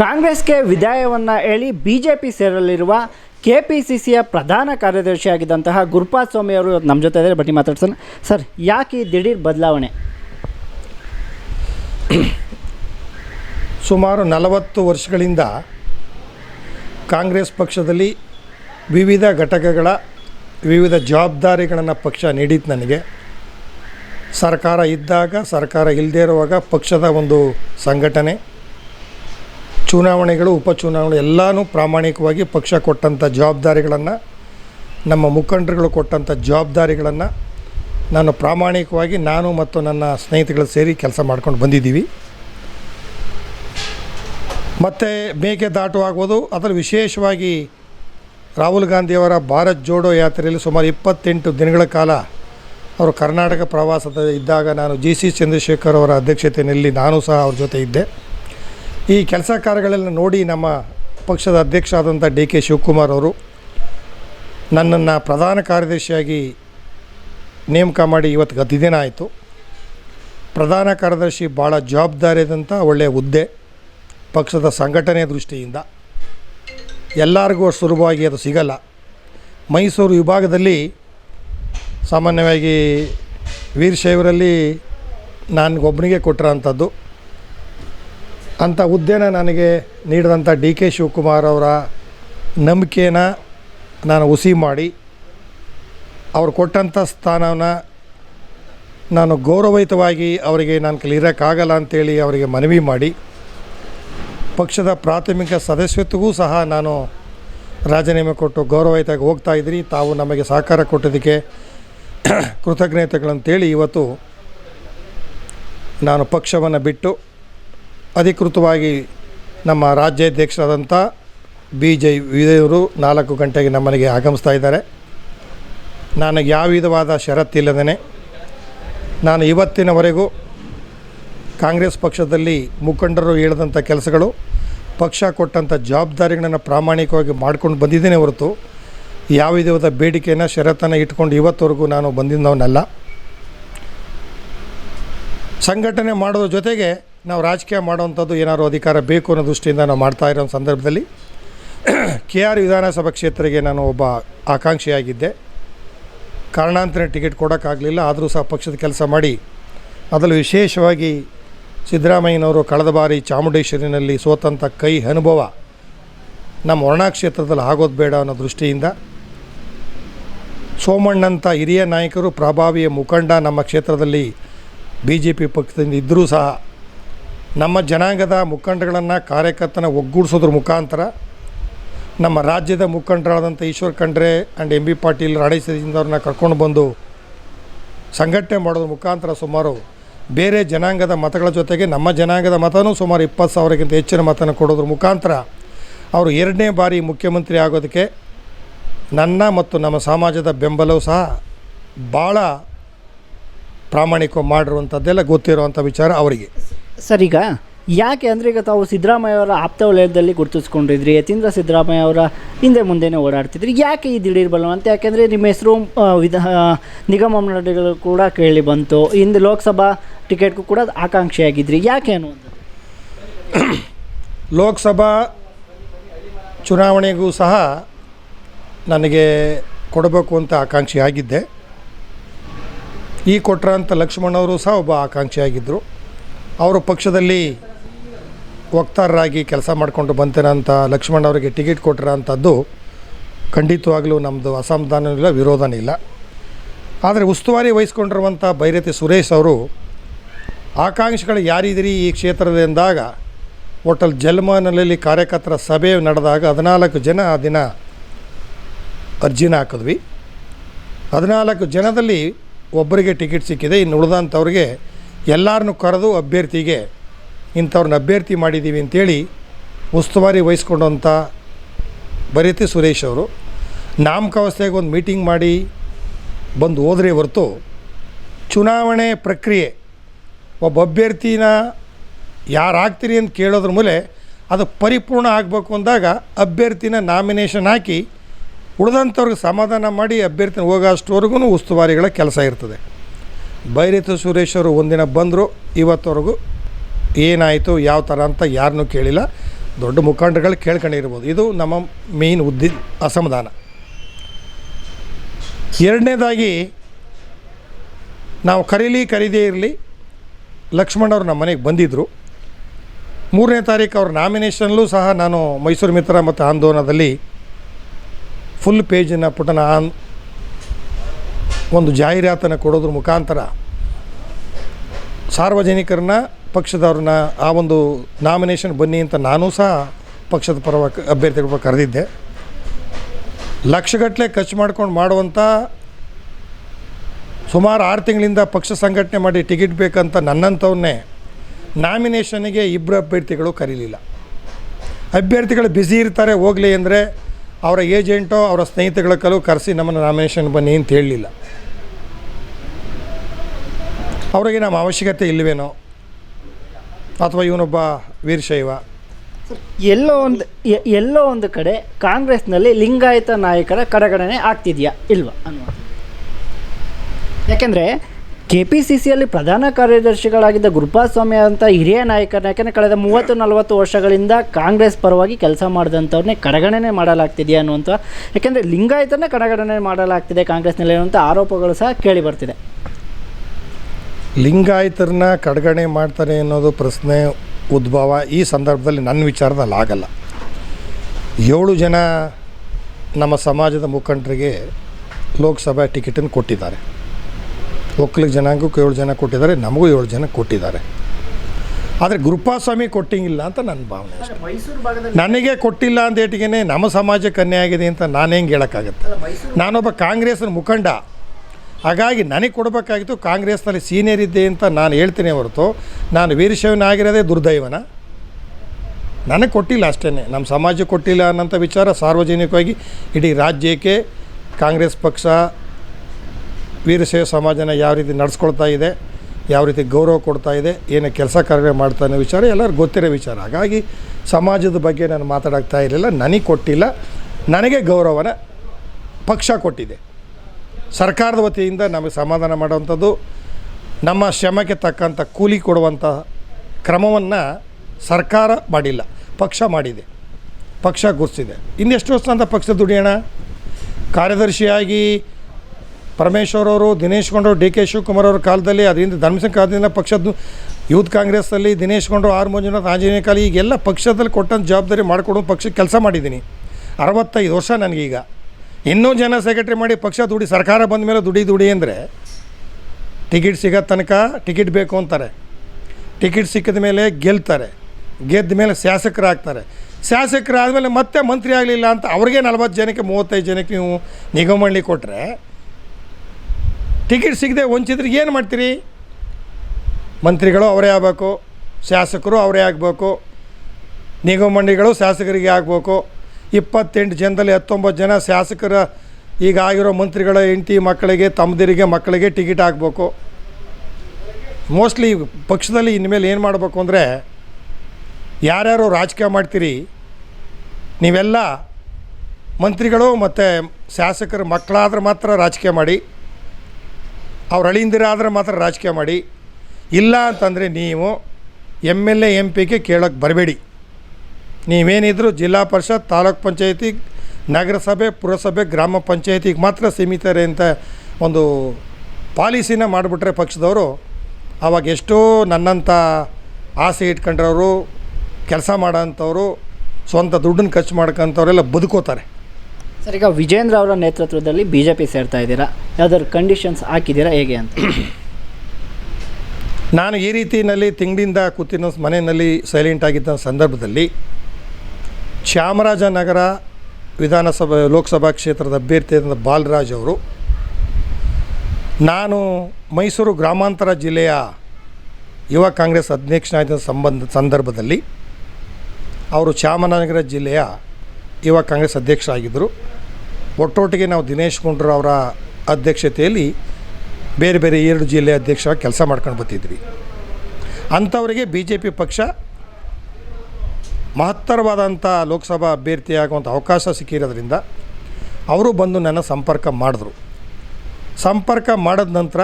ಕಾಂಗ್ರೆಸ್ಗೆ ವಿದಾಯವನ್ನು ಹೇಳಿ ಬಿ ಜೆ ಪಿ ಸೇರಲಿರುವ ಕೆ ಪಿ ಸಿ ಸಿಯ ಪ್ರಧಾನ ಕಾರ್ಯದರ್ಶಿಯಾಗಿದ್ದಂತಹ ಗುರುಪಾದ್ ಸ್ವಾಮಿ ಅವರು ನಮ್ಮ ಜೊತೆ ಇದ್ದಾರೆ. ಬಟ್ಟಿ ಮಾತಾಡ್ಸೋಣ. ಸರ್, ಯಾಕೆ ಈ ದಿಢೀರ್ ಬದಲಾವಣೆ? ಸುಮಾರು ನಲವತ್ತು ವರ್ಷಗಳಿಂದ ಕಾಂಗ್ರೆಸ್ ಪಕ್ಷದಲ್ಲಿ ವಿವಿಧ ಘಟಕಗಳ, ವಿವಿಧ ಜವಾಬ್ದಾರಿಗಳನ್ನು ಪಕ್ಷ ನೀಡಿತ್ತು ನನಗೆ. ಸರ್ಕಾರ ಇದ್ದಾಗ, ಸರ್ಕಾರ ಇಲ್ಲದೇ ಇರುವಾಗ ಪಕ್ಷದ ಒಂದು ಸಂಘಟನೆ. ಚುನಾವಣೆಗಳು ಉಪಚುನಾವಣೆ ಎಲ್ಲನೂ ಪ್ರಾಮಾಣಿಕವಾಗಿ ಪಕ್ಷ ಕೊಟ್ಟಂಥ ಜವಾಬ್ದಾರಿಗಳನ್ನು, ನಮ್ಮ ಮುಖಂಡರುಗಳು ಕೊಟ್ಟಂಥ ಜವಾಬ್ದಾರಿಗಳನ್ನು ನಾನು ಪ್ರಾಮಾಣಿಕವಾಗಿ ನಾನು ಮತ್ತು ನನ್ನ ಸ್ನೇಹಿತಗಳು ಸೇರಿ ಕೆಲಸ ಮಾಡ್ಕೊಂಡು ಬಂದಿದ್ದೀವಿ. ಮತ್ತು ಮೇಕೆ ದಾಟುವಾಗುವುದು ಅದರ ವಿಶೇಷವಾಗಿ ರಾಹುಲ್ ಗಾಂಧಿಯವರ ಭಾರತ್ ಜೋಡೋ ಯಾತ್ರೆಯಲ್ಲಿ ಸುಮಾರು ಇಪ್ಪತ್ತೆಂಟು ದಿನಗಳ ಕಾಲ ಅವರು ಕರ್ನಾಟಕ ಪ್ರವಾಸದ ಇದ್ದಾಗ ನಾನು ಜಿ ಸಿ ಚಂದ್ರಶೇಖರ್ ಅವರ ಅಧ್ಯಕ್ಷತೆಯಲ್ಲಿ ನಾನು ಸಹ ಅವ್ರ ಜೊತೆ ಇದ್ದೆ. ಈ ಕೆಲಸ ಕಾರ್ಯಗಳೆಲ್ಲ ನೋಡಿ ನಮ್ಮ ಪಕ್ಷದ ಅಧ್ಯಕ್ಷ ಆದಂಥ ಡಿ ಕೆ ಶಿವಕುಮಾರ್ ಅವರು ನನ್ನನ್ನು ಪ್ರಧಾನ ಕಾರ್ಯದರ್ಶಿಯಾಗಿ ನೇಮಕ ಮಾಡಿ ಇವತ್ತು ಹತ್ತು ದಿನ ಆಯಿತು. ಪ್ರಧಾನ ಕಾರ್ಯದರ್ಶಿ ಭಾಳ ಜವಾಬ್ದಾರಿಯಾದಂಥ ಒಳ್ಳೆಯ ಹುದ್ದೆ ಪಕ್ಷದ ಸಂಘಟನೆ ದೃಷ್ಟಿಯಿಂದ. ಎಲ್ಲರಿಗೂ ಸುಲಭವಾಗಿ ಅದು ಸಿಗಲ್ಲ. ಮೈಸೂರು ವಿಭಾಗದಲ್ಲಿ ಸಾಮಾನ್ಯವಾಗಿ ವೀರಶೈವರಲ್ಲಿ ನನಗೊಬ್ಬನಿಗೆ ಕೊಟ್ಟಿರೋಂಥದ್ದು. ಅಂಥ ಹುದ್ದೆನ ನನಗೆ ನೀಡಿದಂಥ ಡಿ ಕೆ ಶಿವಕುಮಾರ್ ಅವರ ನಂಬಿಕೆನ ನಾನು ಹುಸಿ ಮಾಡಿ ಅವ್ರು ಕೊಟ್ಟಂಥ ಸ್ಥಾನವನ್ನು ನಾನು ಗೌರವಯುತವಾಗಿ ಅವರಿಗೆ ನಾನು ಕಲಿಯೋಕ್ಕಾಗಲ್ಲ ಅಂತೇಳಿ ಅವರಿಗೆ ಮನವಿ ಮಾಡಿ ಪಕ್ಷದ ಪ್ರಾಥಮಿಕ ಸದಸ್ಯತ್ವಗೂ ಸಹ ನಾನು ರಾಜೀನಾಮೆ ಕೊಟ್ಟು ಗೌರವಯುತವಾಗಿ ಹೋಗ್ತಾ ಇದ್ರಿ ತಾವು ನಮಗೆ ಸಹಕಾರ ಕೊಟ್ಟಿದ್ದಕ್ಕೆ ಕೃತಜ್ಞತೆಗಳಂತೇಳಿ ಇವತ್ತು ನಾನು ಪಕ್ಷವನ್ನು ಬಿಟ್ಟು ಅಧಿಕೃತವಾಗಿ ನಮ್ಮ ರಾಜ್ಯಾಧ್ಯಕ್ಷರಾದಂಥ ಬಿ ಜೆ ವಿಜಯವರು ನಾಲ್ಕು ಗಂಟೆಗೆ ನಮ್ಮನೆಗೆ ಆಗಮಿಸ್ತಾ ಇದ್ದಾರೆ. ನನಗೆ ಯಾವ ವಿಧವಾದ ಷರತ್ತಿಲ್ಲದೇ ನಾನು ಇವತ್ತಿನವರೆಗೂ ಕಾಂಗ್ರೆಸ್ ಪಕ್ಷದಲ್ಲಿ ಮುಖಂಡರು ಹೇಳಿದಂಥ ಕೆಲಸಗಳು, ಪಕ್ಷ ಕೊಟ್ಟಂಥ ಜವಾಬ್ದಾರಿಗಳನ್ನು ಪ್ರಾಮಾಣಿಕವಾಗಿ ಮಾಡ್ಕೊಂಡು ಬಂದಿದ್ದೇನೆ ಹೊರತು ಯಾವ ವಿಧವಾದ ಬೇಡಿಕೆಯನ್ನು, ಷರತ್ತನ್ನು ಇಟ್ಕೊಂಡು ಇವತ್ತವರೆಗೂ ನಾನು ಬಂದಿದ್ದವನಲ್ಲ. ಸಂಘಟನೆ ಮಾಡೋದ್ರ ಜೊತೆಗೆ ನಾವು ರಾಜಕೀಯ ಮಾಡುವಂಥದ್ದು ಏನಾದ್ರು ಅಧಿಕಾರ ಬೇಕು ಅನ್ನೋ ದೃಷ್ಟಿಯಿಂದ ನಾವು ಮಾಡ್ತಾ ಇರೋ ಸಂದರ್ಭದಲ್ಲಿ ಕೆ ಆರ್ ವಿಧಾನಸಭಾ ಕ್ಷೇತ್ರಕ್ಕೆ ನಾನು ಒಬ್ಬ ಆಕಾಂಕ್ಷಿಯಾಗಿದ್ದೆ. ಕಾರಣಾಂತರ ಟಿಕೆಟ್ ಕೊಡೋಕ್ಕಾಗಲಿಲ್ಲ, ಆದರೂ ಸಹ ಪಕ್ಷದ ಕೆಲಸ ಮಾಡಿ. ಅದರಲ್ಲಿ ವಿಶೇಷವಾಗಿ ಸಿದ್ದರಾಮಯ್ಯನವರು ಕಳೆದ ಬಾರಿ ಚಾಮುಂಡೇಶ್ವರಿನಲ್ಲಿ ಸೋತಂಥ ಕೈ ಅನುಭವ ನಮ್ಮ ವರ್ಣಾ ಕ್ಷೇತ್ರದಲ್ಲಿ ಆಗೋದು ಬೇಡ ಅನ್ನೋ ದೃಷ್ಟಿಯಿಂದ ಸೋಮಣ್ಣಂಥ ಹಿರಿಯ ನಾಯಕರು, ಪ್ರಭಾವಿಯ ಮುಖಂಡ ನಮ್ಮ ಕ್ಷೇತ್ರದಲ್ಲಿ ಬಿ ಜೆ ಪಿ ಪಕ್ಷದಿಂದ ಇದ್ದರೂ ಸಹ ನಮ್ಮ ಜನಾಂಗದ ಮುಖಂಡಗಳನ್ನು ಕಾರ್ಯಕರ್ತನ ಒಗ್ಗೂಡಿಸೋದ್ರ ಮುಖಾಂತರ ನಮ್ಮ ರಾಜ್ಯದ ಮುಖಂಡರಾದಂಥ Eshwar Khandre and M B Patil ರಾಡೇಶ್ವರದಿಂದವ್ರನ್ನ ಕರ್ಕೊಂಡು ಬಂದು ಸಂಘಟನೆ ಮಾಡೋದ್ರ ಮುಖಾಂತರ ಸುಮಾರು ಬೇರೆ ಜನಾಂಗದ ಮತಗಳ ಜೊತೆಗೆ ನಮ್ಮ ಜನಾಂಗದ ಮತನೂ ಸುಮಾರು ಇಪ್ಪತ್ತು ಸಾವಿರಕ್ಕಿಂತ ಹೆಚ್ಚಿನ ಮತನ ಕೊಡೋದ್ರ ಮುಖಾಂತರ ಅವರು ಎರಡನೇ ಬಾರಿ ಮುಖ್ಯಮಂತ್ರಿ ಆಗೋದಕ್ಕೆ ನನ್ನ ಮತ್ತು ನಮ್ಮ ಸಮಾಜದ ಬೆಂಬಲವೂ ಸಹ ಭಾಳ ಪ್ರಾಮಾಣಿಕ ಮಾಡಿರುವಂಥದ್ದೆಲ್ಲ ಗೊತ್ತಿರುವಂಥ ವಿಚಾರ ಅವರಿಗೆ. ಸರ್, ಈಗ ಯಾಕೆ ಅಂದರೆ ಈಗ ತಾವು ಸಿದ್ದರಾಮಯ್ಯ ಅವರ ಆಪ್ತ ವಲಯದಲ್ಲಿ ಗುರುತಿಸ್ಕೊಂಡಿದ್ರಿ, ಯತೀಂದ್ರ ಸಿದ್ದರಾಮಯ್ಯ ಅವರ ಹಿಂದೆ ಮುಂದೆನೇ ಓಡಾಡ್ತಿದ್ರಿ, ಯಾಕೆ ಈ ದಿಢೀರ್ ಬಲವಂತ? ಯಾಕೆಂದರೆ ನಿಮ್ಮ ಹೆಸರು ವಿಧ ನಿಗಮ ಮಂಡಳಿಗಳು ಕೂಡ ಕೇಳಿ ಬಂತು ಹಿಂದೆ ಲೋಕಸಭಾ ಟಿಕೆಟ್ಗೂ ಕೂಡ ಆಕಾಂಕ್ಷೆಯಾಗಿದ್ರಿ, ಯಾಕೆ ಅನ್ನುವಂಥದ್ದು? ಲೋಕಸಭಾ ಚುನಾವಣೆಗೂ ಸಹ ನನಗೆ ಕೊಡಬೇಕು ಅಂತ ಆಕಾಂಕ್ಷಿ ಆಗಿದ್ದೆ ಈ ಕೊಟ್ರಂಥ ಲಕ್ಷ್ಮಣವರು ಸಹ ಒಬ್ಬ ಆಕಾಂಕ್ಷಿಯಾಗಿದ್ದರು. ಅವರು ಪಕ್ಷದಲ್ಲಿ ವಕ್ತಾರರಾಗಿ ಕೆಲಸ ಮಾಡಿಕೊಂಡು ಬಂತಿರೋಂಥ ಲಕ್ಷ್ಮಣ್ ಅವರಿಗೆ ಟಿಕೆಟ್ ಕೊಟ್ಟಿರೋಂಥದ್ದು ಖಂಡಿತವಾಗಲೂ ನಮ್ಮದು ಅಸಮಾಧಾನ ಇಲ್ಲ ವಿರೋಧನೂ ಇಲ್ಲ ಆದರೆ ಉಸ್ತುವಾರಿ ವಹಿಸ್ಕೊಂಡಿರುವಂಥ ಬೈರತಿ ಸುರೇಶ್ ಅವರು ಆಕಾಂಕ್ಷಿಗಳು ಯಾರಿದ್ದೀರಿ ಈ ಕ್ಷೇತ್ರದಲ್ಲಿ ಎಂದಾಗ ಹೋಟೆಲ್ ಜಲ್ಮನಲ್ಲಿ ಕಾರ್ಯಕರ್ತರ ಸಭೆ ನಡೆದಾಗ ಹದಿನಾಲ್ಕು ಜನ ಆ ದಿನ ಅರ್ಜಿನ ಹಾಕಿದ್ವಿ. ಹದಿನಾಲ್ಕು ಜನದಲ್ಲಿ ಒಬ್ಬರಿಗೆ ಟಿಕೆಟ್ ಸಿಕ್ಕಿದೆ, ಇನ್ನು ಉಳಿದಂಥವ್ರಿಗೆ ಎಲ್ಲರನ್ನೂ ಕರೆದು ಅಭ್ಯರ್ಥಿಗೆ, ಇಂಥವ್ರನ್ನ ಅಭ್ಯರ್ಥಿ ಮಾಡಿದ್ದೀವಿ ಅಂತೇಳಿ ಉಸ್ತುವಾರಿ ವಹಿಸ್ಕೊಂಡಂಥ ಬರೀತಿ ಸುರೇಶ್ ಅವರು. ನಾಮಕಾವಸ್ಥೆಗೆ ಒಂದು ಮೀಟಿಂಗ್ ಮಾಡಿ ಬಂದು ಹೋದರೆ ಹೊರತು ಚುನಾವಣೆ ಪ್ರಕ್ರಿಯೆ, ಒಬ್ಬ ಅಭ್ಯರ್ಥಿನ ಯಾರು ಆಗ್ತೀರಿ ಅಂತ ಕೇಳೋದ್ರ ಮೇಲೆ ಅದು ಪರಿಪೂರ್ಣ ಆಗಬೇಕು ಅಂದಾಗ ಅಭ್ಯರ್ಥಿನ ನಾಮಿನೇಷನ್ ಹಾಕಿ ಉಳಿದಂಥವ್ರಿಗೆ ಸಮಾಧಾನ ಮಾಡಿ ಅಭ್ಯರ್ಥಿನ ಹೋಗೋ ಅಷ್ಟುವರೆಗೂ ಉಸ್ತುವಾರಿಗಳ ಕೆಲಸ ಇರ್ತದೆ. ಬೈರತಿ ಸುರೇಶ್ ಅವರು ಒಂದಿನ ಬಂದರು, ಇವತ್ತವರೆಗೂ ಏನಾಯಿತು, ಯಾವ ಥರ ಅಂತ ಯಾರನ್ನೂ ಕೇಳಿಲ್ಲ. ದೊಡ್ಡ ಮುಖಂಡರುಗಳು ಕೇಳ್ಕೊಂಡಿರ್ಬೋದು. ಇದು ನಮ್ಮ ಮೇನ್ ಉದ್ದಿ, ಅಸಮಾಧಾನ. ಎರಡನೇದಾಗಿ, ನಾವು ಕರೀಲಿ ಕರೀದೇ ಇರಲಿ ಲಕ್ಷ್ಮಣವ್ರು ನಮ್ಮ ಮನೆಗೆ ಬಂದಿದ್ದರು ಮೂರನೇ ತಾರೀಕು ಅವ್ರ ನಾಮಿನೇಷನ್ಲೂ ಸಹ ನಾನು ಮೈಸೂರು ಮಿತ್ರ ಮತ್ತು ಆಂದೋಲನದಲ್ಲಿ ಫುಲ್ ಪೇಜಿನ ಪುಟನ ಆನ್ ಒಂದು ಜಾಹೀರಾತನ್ನು ಕೊಡೋದ್ರ ಮುಖಾಂತರ ಸಾರ್ವಜನಿಕರನ್ನ, ಪಕ್ಷದವ್ರನ್ನ ಆ ಒಂದು ನಾಮಿನೇಷನ್ ಬನ್ನಿ ಅಂತ ನಾನು ಸಹ ಪಕ್ಷದ ಪರವಾಗಿ ಅಭ್ಯರ್ಥಿಗಳ ಕರೆದಿದ್ದೆ. ಲಕ್ಷಗಟ್ಟಲೆ ಖರ್ಚು ಮಾಡ್ಕೊಂಡು ಮಾಡುವಂಥ ಸುಮಾರು ಆರು ತಿಂಗಳಿಂದ ಪಕ್ಷ ಸಂಘಟನೆ ಮಾಡಿ ಟಿಕೆಟ್ ಬೇಕಂತ ನನ್ನಂಥವನ್ನೇ ನಾಮಿನೇಷನ್ನಿಗೆ ಇಬ್ಬರು ಅಭ್ಯರ್ಥಿಗಳು ಕರೀಲಿಲ್ಲ. ಅಭ್ಯರ್ಥಿಗಳು ಬ್ಯುಸಿ ಇರ್ತಾರೆ, ಹೋಗಲಿ ಅಂದರೆ ಅವರ ಏಜೆಂಟೋ ಅವರ ಸ್ನೇಹಿತಗಳ ಕಲು ಕರೆಸಿ ನಮ್ಮನ್ನು ನಾಮಿನೇಷನ್ ಬನ್ನಿ ಅಂತ ಹೇಳಲಿಲ್ಲ. ಅವರಿಗೆ ನಮ್ಮ ಅವಶ್ಯಕತೆ ಇಲ್ಲವೇನೋ? ಅಥವಾ ಇವನೊಬ್ಬ ವೀರಶೈವ? ಎಲ್ಲೋ ಒಂದು ಎಲ್ಲೋ ಒಂದು ಕಡೆ ಕಾಂಗ್ರೆಸ್ನಲ್ಲಿ ಲಿಂಗಾಯತ ನಾಯಕರ ಕಡೆಗಣನೆ ಆಗ್ತಿದೆಯಾ? ಇಲ್ವಾ? ಅನ್ನುವ ಯಾಕೆಂದರೆ ಕೆ ಪಿ ಸಿ ಸಿಯಲ್ಲಿ ಪ್ರಧಾನ ಕಾರ್ಯದರ್ಶಿಗಳಾಗಿದ್ದ ಗುರುಪಾಸ್ವಾಮಿ ಅಂತ ಹಿರಿಯ ನಾಯಕರನ್ನ ಯಾಕೆಂದರೆ ಕಳೆದ ಮೂವತ್ತು ನಲವತ್ತು ವರ್ಷಗಳಿಂದ ಕಾಂಗ್ರೆಸ್ ಪರವಾಗಿ ಕೆಲಸ ಮಾಡಿದಂಥವ್ರನ್ನೇ ಕಡೆಗಣನೆ ಮಾಡಲಾಗ್ತಿದೆಯಾ ಅನ್ನುವಂಥ, ಯಾಕೆಂದರೆ ಲಿಂಗಾಯತನೇ ಕಡೆಗಣನೆ ಮಾಡಲಾಗ್ತಿದೆ ಕಾಂಗ್ರೆಸ್ನಲ್ಲಿ ಅನ್ನುವಂಥ ಆರೋಪಗಳು ಸಹ ಕೇಳಿ ಬರ್ತಿದೆ. ಲಿಂಗಾಯತರನ್ನ ಕಡೆಗಣೆ ಮಾಡ್ತಾರೆ ಅನ್ನೋದು ಪ್ರಶ್ನೆ ಉದ್ಭವ ಈ ಸಂದರ್ಭದಲ್ಲಿ ನನ್ನ ವಿಚಾರದಲ್ಲಿ ಆಗಲ್ಲ. ಏಳು ಜನ ನಮ್ಮ ಸಮಾಜದ ಮುಖಂಡರಿಗೆ ಲೋಕಸಭಾ ಟಿಕೆಟನ್ನು ಕೊಟ್ಟಿದ್ದಾರೆ. ಒಕ್ಕಲಿಗ ಜನಾಂಗಕ್ಕೂ ಏಳು ಜನ ಕೊಟ್ಟಿದ್ದಾರೆ ನಮಗೂ ಏಳು ಜನ ಕೊಟ್ಟಿದ್ದಾರೆ. ಆದರೆ ಗುರುಪಾಸ್ವಾಮಿ ಕೊಟ್ಟಿಂಗಿಲ್ಲ ಅಂತ ನನ್ನ ಭಾವನೆ ಅಷ್ಟೆ. ನನಗೆ ಕೊಟ್ಟಿಲ್ಲ ಅಂದೇಟಿಗೆ ನಮ್ಮ ಸಮಾಜಕ್ಕೆ ಅನ್ಯಾಯ ಆಗಿದೆ ಅಂತ ನಾನು ಹೆಂಗೆ ಹೇಳೋಕ್ಕಾಗತ್ತೆ? ನಾನೊಬ್ಬ ಕಾಂಗ್ರೆಸ್ನ ಮುಖಂಡ. ಹಾಗಾಗಿ ನನಗೆ ಕೊಡಬೇಕಾಗಿತ್ತು ಕಾಂಗ್ರೆಸ್ನಲ್ಲಿ ಸೀನಿಯರ್ ಇದ್ದೆ ಅಂತ ನಾನು ಹೇಳ್ತೀನಿ ಹೊರತು ನಾನು ವೀರಶೈವನ ಆಗಿರೋದೇ ದುರ್ದೈವನ. ನನಗೆ ಕೊಟ್ಟಿಲ್ಲ ಅಷ್ಟೇ ನಮ್ಮ ಸಮಾಜಕ್ಕೆ ಕೊಟ್ಟಿಲ್ಲ ಅನ್ನೋಂಥ ವಿಚಾರ ಸಾರ್ವಜನಿಕವಾಗಿ ಇಡೀ ರಾಜ್ಯಕ್ಕೆ ಕಾಂಗ್ರೆಸ್ ಪಕ್ಷ ವೀರಶೈವ ಸಮಾಜನ ಯಾವ ರೀತಿ ನಡೆಸ್ಕೊಳ್ತಾ ಇದೆ, ಯಾವ ರೀತಿ ಗೌರವ ಕೊಡ್ತಾ ಇದೆ, ಏನು ಕೆಲಸ ಕಾರ್ಯ ಮಾಡ್ತಾ ಅನ್ನೋ ವಿಚಾರ ಎಲ್ಲರಿಗೂ ಗೊತ್ತಿರೋ ವಿಚಾರ. ಹಾಗಾಗಿ ಸಮಾಜದ ಬಗ್ಗೆ ನಾನು ಮಾತಾಡೋಕ್ತಾ ಇರಲಿಲ್ಲ, ನನಗೆ ಕೊಟ್ಟಿಲ್ಲ, ನನಗೆ ಗೌರವನ ಪಕ್ಷ ಕೊಟ್ಟಿದೆ. ಸರ್ಕಾರದ ವತಿಯಿಂದ ನಮಗೆ ಸಮಾಧಾನ ಮಾಡುವಂಥದ್ದು, ನಮ್ಮ ಶ್ರಮಕ್ಕೆ ತಕ್ಕಂಥ ಕೂಲಿ ಕೊಡುವಂಥ ಕ್ರಮವನ್ನು ಸರ್ಕಾರ ಮಾಡಿಲ್ಲ, ಪಕ್ಷ ಮಾಡಿದೆ, ಪಕ್ಷ ಗುರ್ಸಿದೆ ಇನ್ನೆಷ್ಟು ವರ್ಷ ಅಂತ ಪಕ್ಷ ದುಡಿಯೋಣ? ಕಾರ್ಯದರ್ಶಿಯಾಗಿ ಪರಮೇಶ್ವರ್ ಅವರು, ದಿನೇಶ್ ಗೊಂಡ್ರು ಡಿ ಕೆ ಶಿವಕುಮಾರ್ ಅವ್ರ ಕಾಲದಲ್ಲಿ, ಅದರಿಂದ ಧರ್ಮಸಿಂಗ್ ಕಾಲದಿಂದ ಪಕ್ಷದ ಯೂತ್ ಕಾಂಗ್ರೆಸ್ಸಲ್ಲಿ ದಿನೇಶ್ ಗೊಂಡ್ರು, ಆರ್. ಮಂಜುನಾಥ್, ಆಂಜನೇಯ ಕಾಲಿ ಈಗೆಲ್ಲ ಪಕ್ಷದಲ್ಲಿ ಕೊಟ್ಟಂಥ ಜವಾಬ್ದಾರಿ ಮಾಡಿಕೊಡೋ ಪಕ್ಷಕ್ಕೆ ಕೆಲಸ ಮಾಡಿದ್ದೀನಿ. ಅರವತ್ತೈದು ವರ್ಷ ನನಗೀಗ. ಇನ್ನೂ ಜನ ಸೆಕ್ರೆಟ್ರಿ ಮಾಡಿ ಪಕ್ಷ ದುಡಿ, ಸರ್ಕಾರ ಬಂದ ಮೇಲೆ ದುಡಿ ದುಡಿ ಅಂದರೆ ಟಿಕೆಟ್ ಸಿಗೋ ತನಕ ಟಿಕೆಟ್ ಬೇಕು ಅಂತಾರೆ. ಟಿಕೆಟ್ ಸಿಕ್ಕಿದ ಮೇಲೆ ಗೆಲ್ತಾರೆ. ಗೆದ್ದ ಮೇಲೆ ಶಾಸಕರಾಗ್ತಾರೆ. ಶಾಸಕರಾದಮೇಲೆ ಮತ್ತೆ ಮಂತ್ರಿ ಆಗಲಿಲ್ಲ ಅಂತ ಅವ್ರಿಗೆ ನಲ್ವತ್ತು ಜನಕ್ಕೆ, ಮೂವತ್ತೈದು ಜನಕ್ಕೆ ನೀವು ನಿಗಮ ಕೊಟ್ಟರೆ ಟಿಕೆಟ್ ಸಿಗದೆ ವಂಚಿದ್ರೆ ಏನು ಮಾಡ್ತೀರಿ? ಮಂತ್ರಿಗಳು ಅವರೇ ಆಗಬೇಕು, ಶಾಸಕರು ಅವರೇ ಆಗಬೇಕು, ನಿಗಮ ಮಂಡಳಿಗಳು ಶಾಸಕರಿಗೆ ಆಗಬೇಕು. ಇಪ್ಪತ್ತೆಂಟು ಜನದಲ್ಲಿ ಹತ್ತೊಂಬತ್ತು ಜನ ಶಾಸಕರ ಈಗ ಆಗಿರೋ ಮಂತ್ರಿಗಳ ಹೆಂಡತಿ ಮಕ್ಕಳಿಗೆ, ತಮ್ಮದಿರಿಗೆ ಮಕ್ಕಳಿಗೆ ಟಿಕೆಟ್ ಹಾಕ್ಬೇಕು. ಮೋಸ್ಟ್ಲಿ ಪಕ್ಷದಲ್ಲಿ ಇನ್ಮೇಲೆ ಏನು ಮಾಡಬೇಕು ಅಂದರೆ, ಯಾರ್ಯಾರು ರಾಜಕೀಯ ಮಾಡ್ತೀರಿ, ನೀವೆಲ್ಲ ಮಂತ್ರಿಗಳು ಮತ್ತು ಶಾಸಕರ ಮಕ್ಕಳಾದ್ರೆ ಮಾತ್ರ ರಾಜಕೀಯ ಮಾಡಿ. ಅವ್ರ ಅಳಿಂದಿರ ಮಾತ್ರ ರಾಜಕೀಯ ಮಾಡಿ. ಇಲ್ಲ ಅಂತಂದರೆ ನೀವು ಎಂ ಎಲ್ ಎ ಎಂ ಪಿಗೆ ಕೇಳೋಕ್ಕೆ ಬರಬೇಡಿ. ನೀವೇನಿದ್ರು ಜಿಲ್ಲಾ ಪರಿಷತ್, ತಾಲೂಕ್ ಪಂಚಾಯತಿ, ನಗರಸಭೆ, ಪುರಸಭೆ, ಗ್ರಾಮ ಪಂಚಾಯತಿಗೆ ಮಾತ್ರ ಸೀಮಿತರೆ ಅಂತ ಒಂದು ಪಾಲಿಸಿನ ಮಾಡಿಬಿಟ್ರೆ ಪಕ್ಷದವರು ಆವಾಗ ಎಷ್ಟೋ ನನ್ನಂಥ ಆಸೆ ಇಟ್ಕೊಂಡ್ರವರು, ಕೆಲಸ ಮಾಡೋಂಥವ್ರು ಸ್ವಂತ ದುಡ್ಡನ್ನು ಖರ್ಚು ಮಾಡ್ಕೊಂಥವ್ರೆಲ್ಲ ಬದುಕೋತಾರೆ. ಸರ್, ಈಗ ವಿಜೇಂದ್ರ ಅವರ ನೇತೃತ್ವದಲ್ಲಿ ಬಿ ಜೆ ಪಿ ಸೇರ್ತಾ ಇದ್ದೀರಾ? ಯಾವ್ದಾದ್ರು ಕಂಡೀಷನ್ಸ್ ಹಾಕಿದ್ದೀರಾ? ಹೇಗೆ ಅಂತ? ನಾನು ಈ ರೀತಿಯಲ್ಲಿ ತಿಂಗಳಿಂದ ಕೂತಿನ ಮನೆಯಲ್ಲಿ ಸೈಲೆಂಟ್ ಆಗಿದ್ದ ಸಂದರ್ಭದಲ್ಲಿ ಚಾಮರಾಜನಗರ ವಿಧಾನಸಭೆ, ಲೋಕಸಭಾ ಕ್ಷೇತ್ರದ ಅಭ್ಯರ್ಥಿಯಾದ ಬಾಲರಾಜ್ ಅವರು, ನಾನು ಮೈಸೂರು ಗ್ರಾಮಾಂತರ ಜಿಲ್ಲೆಯ ಯುವ ಕಾಂಗ್ರೆಸ್ ಅಧ್ಯಕ್ಷನಾದ ಸಂಬಂಧ, ಸಂದರ್ಭದಲ್ಲಿ ಅವರು ಚಾಮರಾಜನಗರ ಜಿಲ್ಲೆಯ ಯುವ ಕಾಂಗ್ರೆಸ್ ಅಧ್ಯಕ್ಷರಾಗಿದ್ದರು. ಒಟ್ಟೊಟ್ಟಿಗೆ ನಾವು ದಿನೇಶ್ ಗುಂಡ್ರು ಅವರ ಅಧ್ಯಕ್ಷತೆಯಲ್ಲಿ ಬೇರೆ ಬೇರೆ ಎರಡು ಜಿಲ್ಲೆ ಅಧ್ಯಕ್ಷರಾಗಿ ಕೆಲಸ ಮಾಡ್ಕೊಂಡು ಬರ್ತಿದ್ವಿ. ಅಂಥವರಿಗೆ ಬಿ ಜೆ ಪಿ ಪಕ್ಷ ಮಹತ್ತರವಾದಂಥ ಲೋಕಸಭಾ ಅಭ್ಯರ್ಥಿಯಾಗುವಂಥ ಅವಕಾಶ ಸಿಕ್ಕಿರೋದ್ರಿಂದ ಅವರು ಬಂದು ನನ್ನ ಸಂಪರ್ಕ ಮಾಡಿದ್ರು. ಸಂಪರ್ಕ ಮಾಡಿದ ನಂತರ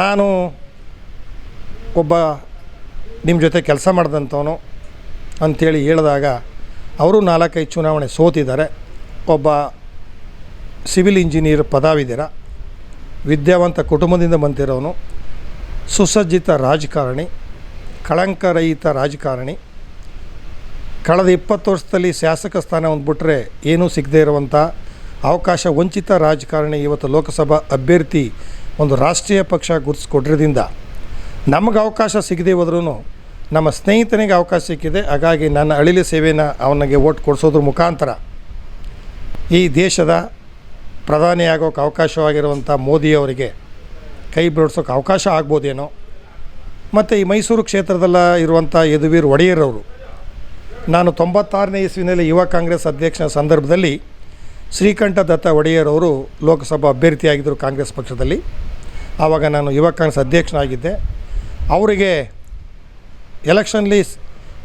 ನಾನು ಒಬ್ಬ ನಿಮ್ಮ ಜೊತೆ ಕೆಲಸ ಮಾಡಿದಂಥವನು ಅಂಥೇಳಿ ಹೇಳಿದಾಗ ಅವರು ನಾಲ್ಕೈದು ಚುನಾವಣೆ ಸೋತಿದ್ದಾರೆ. ಒಬ್ಬ ಸಿವಿಲ್ ಇಂಜಿನಿಯರ್ ಪದಾವಿದಿರ ವಿದ್ಯಾವಂತ ಕುಟುಂಬದಿಂದ ಬಂದಿರೋನು, ಸುಸಜ್ಜಿತ ರಾಜಕಾರಣಿ, ಕಳಂಕರಹಿತ ರಾಜಕಾರಣಿ. ಕಳೆದ ಇಪ್ಪತ್ತು ವರ್ಷದಲ್ಲಿ ಶಾಸಕ ಸ್ಥಾನ ಹೊಂದ್ಬಿಟ್ರೆ ಏನೂ ಸಿಗದೇ ಇರುವಂಥ ಅವಕಾಶ ವಂಚಿತ ರಾಜಕಾರಣಿ ಇವತ್ತು ಲೋಕಸಭಾ ಅಭ್ಯರ್ಥಿ ಒಂದು ರಾಷ್ಟ್ರೀಯ ಪಕ್ಷ ಗುರುತಿಸ್ಕೊಟ್ಟಿರೋದ್ರಿಂದ ನಮಗೆ ಅವಕಾಶ ಸಿಗದೇ ಹೋದ್ರೂ ನಮ್ಮ ಸ್ನೇಹಿತನಿಗೆ ಅವಕಾಶ ಸಿಕ್ಕಿದೆ. ಹಾಗಾಗಿ ನನ್ನ ಅಳಿಲಿ ಸೇವೆನ ಅವನಿಗೆ ಓಟ್ ಕೊಡಿಸೋದ್ರ ಮುಖಾಂತರ ಈ ದೇಶದ ಪ್ರಧಾನಿಯಾಗೋಕ್ಕೆ ಅವಕಾಶವಾಗಿರುವಂಥ ಮೋದಿಯವರಿಗೆ ಕೈ ಬಿಡಿಸೋಕೆ ಅವಕಾಶ ಆಗ್ಬೋದೇನೋ, ಮತ್ತು ಈ ಮೈಸೂರು ಕ್ಷೇತ್ರದಲ್ಲ ಇರುವಂಥ ಯದುವೀರ್ ಒಡೆಯರವರು ನಾನು ತೊಂಬತ್ತಾರನೇ ಇಸ್ವಿನಲ್ಲಿ ಯುವ ಕಾಂಗ್ರೆಸ್ ಅಧ್ಯಕ್ಷನ ಸಂದರ್ಭದಲ್ಲಿ ಶ್ರೀಕಂಠ ದತ್ತ ಒಡೆಯರವರು ಲೋಕಸಭಾ ಅಭ್ಯರ್ಥಿಯಾಗಿದ್ದರು ಕಾಂಗ್ರೆಸ್ ಪಕ್ಷದಲ್ಲಿ. ಆವಾಗ ನಾನು ಯುವ ಕಾಂಗ್ರೆಸ್ ಅಧ್ಯಕ್ಷನಾಗಿದ್ದೆ. ಅವರಿಗೆ ಎಲೆಕ್ಷನ್ಲಿ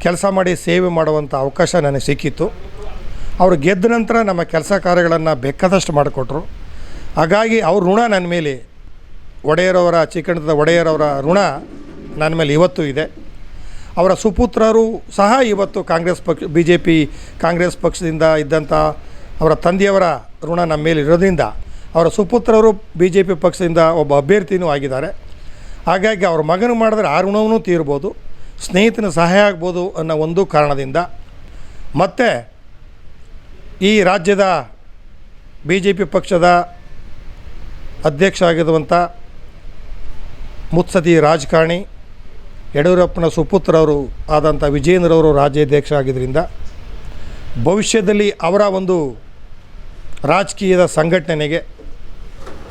ಕೆಲಸ ಮಾಡಿ ಸೇವೆ ಮಾಡುವಂಥ ಅವಕಾಶ ನನಗೆ ಸಿಕ್ಕಿತ್ತು. ಅವರು ಗೆದ್ದ ನಂತರ ನಮ್ಮ ಕೆಲಸ ಕಾರ್ಯಗಳನ್ನು ಬೇಕಾದಷ್ಟು ಮಾಡಿಕೊಟ್ರು. ಹಾಗಾಗಿ ಅವ್ರ ಋಣ ನನ್ನ ಮೇಲೆ, ಒಡೆಯರವರ ಚಿಕ್ಕಣದ ಒಡೆಯರವರ ಋಣ ನನ್ನ ಮೇಲೆ ಇವತ್ತು ಇದೆ. ಅವರ ಸುಪುತ್ರರು ಸಹ ಇವತ್ತು ಕಾಂಗ್ರೆಸ್ ಪಕ್ಷ ಬಿ ಜೆ ಪಿ ಕಾಂಗ್ರೆಸ್ ಪಕ್ಷದಿಂದ ಇದ್ದಂಥ ಅವರ ತಂದೆಯವರ ಋಣ ನಮ್ಮ ಮೇಲೆ ಇರೋದ್ರಿಂದ ಅವರ ಸುಪುತ್ರರು ಬಿ ಜೆ ಪಿ ಪಕ್ಷದಿಂದ ಒಬ್ಬ ಅಭ್ಯರ್ಥಿನೂ ಆಗಿದ್ದಾರೆ. ಹಾಗಾಗಿ ಅವ್ರ ಮಗನು ಮಾಡಿದ್ರೆ ಆ ಋಣವೂ ತೀರ್ಬೋದು, ಸ್ನೇಹಿತನ ಸಹಾಯ ಆಗ್ಬೋದು ಅನ್ನೋ ಒಂದು ಕಾರಣದಿಂದ. ಮತ್ತು ಈ ರಾಜ್ಯದ ಬಿ ಜೆ ಪಿ ಪಕ್ಷದ ಅಧ್ಯಕ್ಷ ಆಗಿರುವಂಥ ಮುತ್ಸದಿ ರಾಜಕಾರಣಿ ಯಡಿಯೂರಪ್ಪನ ಸುಪುತ್ರವರು ಆದಂಥ ವಿಜೇಂದ್ರವರು ರಾಜ್ಯಾಧ್ಯಕ್ಷ ಆಗಿದ್ದರಿಂದ ಭವಿಷ್ಯದಲ್ಲಿ ಅವರ ಒಂದು ರಾಜಕೀಯದ ಸಂಘಟನೆಗೆ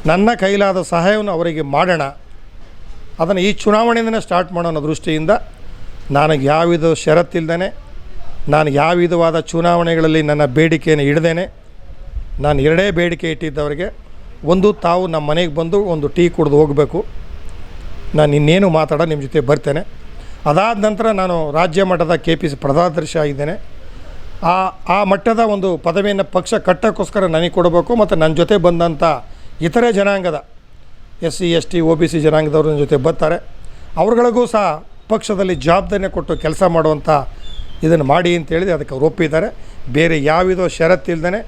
ನನ್ನ ಕೈಲಾದ ಸಹಾಯವನ್ನು ಅವರಿಗೆ ಮಾಡೋಣ, ಅದನ್ನು ಈ ಚುನಾವಣೆಯಿಂದನೇ ಸ್ಟಾರ್ಟ್ ಮಾಡೋ ದೃಷ್ಟಿಯಿಂದ ನನಗೆ ಯಾವ ವಿಧ ಷರತ್ತಿಲ್ದೇ ನಾನು ಯಾವ ವಿಧವಾದ ಚುನಾವಣೆಗಳಲ್ಲಿ ನನ್ನ ಬೇಡಿಕೆಯನ್ನು ಇಡ್ದೇನೆ, ನಾನು ಎರಡೇ ಬೇಡಿಕೆ ಇಟ್ಟಿದ್ದವರಿಗೆ ಒಂದು, ತಾವು ನಮ್ಮ ಮನೆಗೆ ಬಂದು ಒಂದು ಟೀ ಕುಡಿದು ಹೋಗಬೇಕು. ನಾನು ಇನ್ನೇನು ಮಾತಾಡೋ ನಿಮ್ಮ ಜೊತೆ ಬರ್ತೇನೆ. ಅದಾದ ನಂತರ ನಾನು ರಾಜ್ಯ ಮಟ್ಟದ ಕೆ ಪಿ ಸಿ ಪ್ರಧಾನದರ್ಶಿ ಆಗಿದ್ದೇನೆ. ಆ ಆ ಮಟ್ಟದ ಒಂದು ಪದವಿಯನ್ನು ಪಕ್ಷ ಕಟ್ಟೋಕ್ಕೋಸ್ಕರ ನನಗೆ ಕೊಡಬೇಕು ಮತ್ತು ನನ್ನ ಜೊತೆ ಬಂದಂಥ ಇತರೆ ಜನಾಂಗದ S C, S T O B C ಜನಾಂಗದವ್ರ ಜೊತೆ ಬರ್ತಾರೆ. ಅವ್ರಗಳಿಗೂ ಸಹ ಪಕ್ಷದಲ್ಲಿ ಜವಾಬ್ದಾರಿನ ಕೊಟ್ಟು ಕೆಲಸ ಮಾಡುವಂಥ ಇದನ್ನು ಮಾಡಿ ಅಂತ ಹೇಳಿದ್ರೆ ಅದಕ್ಕೆ ಅವ್ರು ಒಪ್ಪಿದ್ದಾರೆ. ಬೇರೆ ಯಾವಿದೋ ಷರತ್ತಿಲ್ದೇ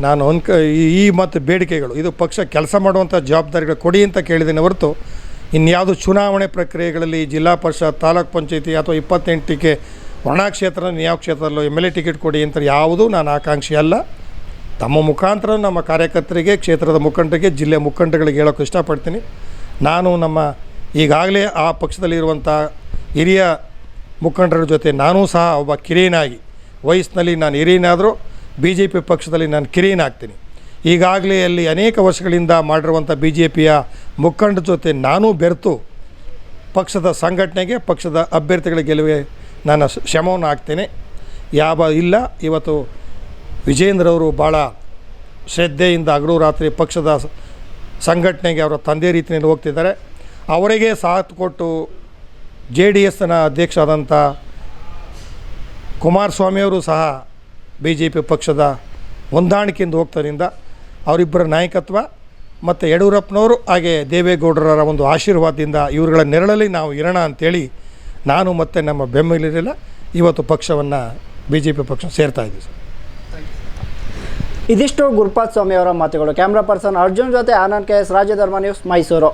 ನಾನು ಅನ್ಕ ಈ- ಮತ್ತು ಬೇಡಿಕೆಗಳು, ಇದು ಪಕ್ಷ ಕೆಲಸ ಮಾಡುವಂಥ ಜವಾಬ್ದಾರಿಗಳು ಕೊಡಿ ಅಂತ ಕೇಳಿದ್ದೇನೆ ಹೊರತು, ಇನ್ಯಾವುದು ಚುನಾವಣೆ ಪ್ರಕ್ರಿಯೆಗಳಲ್ಲಿ ಜಿಲ್ಲಾ ಪರಿಷತ್, ತಾಲೂಕ್ ಪಂಚಾಯತಿ ಅಥವಾ ಇಪ್ಪತ್ತೆಂಟಕ್ಕೆ ಒಣ ಕ್ಷೇತ್ರ ಯಾವ ಕ್ಷೇತ್ರದಲ್ಲೂ ಎಂ ಎಲ್ ಎ ಟಿಕೆಟ್ ಕೊಡಿ ಅಂತ ಯಾವುದೂ ನಾನು ಆಕಾಂಕ್ಷಿ ಅಲ್ಲ. ತಮ್ಮ ಮುಖಾಂತರ ನಮ್ಮ ಕಾರ್ಯಕರ್ತರಿಗೆ, ಕ್ಷೇತ್ರದ ಮುಖಂಡರಿಗೆ ಜಿಲ್ಲೆ ಮುಖಂಡಗಳಿಗೆ ಹೇಳೋಕೆ ಇಷ್ಟಪಡ್ತೀನಿ. ನಾನು ನಮ್ಮ ಈಗಾಗಲೇ ಆ ಪಕ್ಷದಲ್ಲಿರುವಂಥ ಹಿರಿಯ ಮುಖಂಡರ ಜೊತೆ ನಾನೂ ಸಹ ಒಬ್ಬ ಕಿರಿಯನಾಗಿ, ವಯಸ್ಸಿನಲ್ಲಿ ನಾನು ಹಿರಿಯನಾದರೂ ಬಿ ಜೆ ಪಿ ಪಕ್ಷದಲ್ಲಿ ನಾನು ಕಿರಿಯನಾಗ್ತೀನಿ. ಈಗಾಗಲೇ ಅಲ್ಲಿ ಅನೇಕ ವರ್ಷಗಳಿಂದ ಮಾಡಿರುವಂಥ ಬಿ ಜೆ ಪಿಯ ಮುಖಂಡರ ಜೊತೆ ನಾನೂ ಬೆರೆತು ಪಕ್ಷದ ಸಂಘಟನೆಗೆ, ಪಕ್ಷದ ಅಭ್ಯರ್ಥಿಗಳ ಗೆಲುವೆ ನಾನು ಶ್ರಮವನ್ನು ಹಾಕ್ತೇನೆ. ಯಾವ ಇಲ್ಲ, ಇವತ್ತು ವಿಜೇಂದ್ರವರು ಭಾಳ ಶ್ರದ್ಧೆಯಿಂದ ರಾತ್ರಿ ಪಕ್ಷದ ಸಂಘಟನೆಗೆ ಅವರ ತಂದೆ ರೀತಿಯಲ್ಲಿ ಹೋಗ್ತಿದ್ದಾರೆ. ಅವರಿಗೆ ಸಾಥ್ ಕೊಟ್ಟು ಜೆ ಡಿ ಎಸ್ನ ಅಧ್ಯಕ್ಷ ಆದಂಥ ಕುಮಾರಸ್ವಾಮಿಯವರು ಸಹ ಬಿ ಜೆ ಪಿ ಪಕ್ಷದ ಹೊಂದಾಣಿಕೆಯಿಂದ ಹೋಗ್ತರಿಂದ ಅವರಿಬ್ಬರ ನಾಯಕತ್ವ ಮತ್ತು ಯಡಿಯೂರಪ್ಪನವರು ಹಾಗೆ ದೇವೇಗೌಡರ ಒಂದು ಆಶೀರ್ವಾದದಿಂದ ಇವರುಗಳ ನೆರಳಲ್ಲಿ ನಾವು ಇರೋಣ ಅಂತೇಳಿ ನಾನು ಮತ್ತು ನಮ್ಮ ಬೆಂಬಲಿರಲಿಲ್ಲ ಇವತ್ತು ಪಕ್ಷವನ್ನು ಬಿ ಜೆ ಪಿ ಪಕ್ಷ ಸೇರ್ತಾ ಇದ್ದೀವಿ ಸರ್. ಇದಿಷ್ಟು ಗುರುಪಾತ್ ಸ್ವಾಮಿ ಅವರ ಮಾತುಗಳು. ಕ್ಯಾಮ್ರಾ ಪರ್ಸನ್ ಅರ್ಜುನ್ ಜೊತೆ Anand K S, Rajadharma news Mysuru.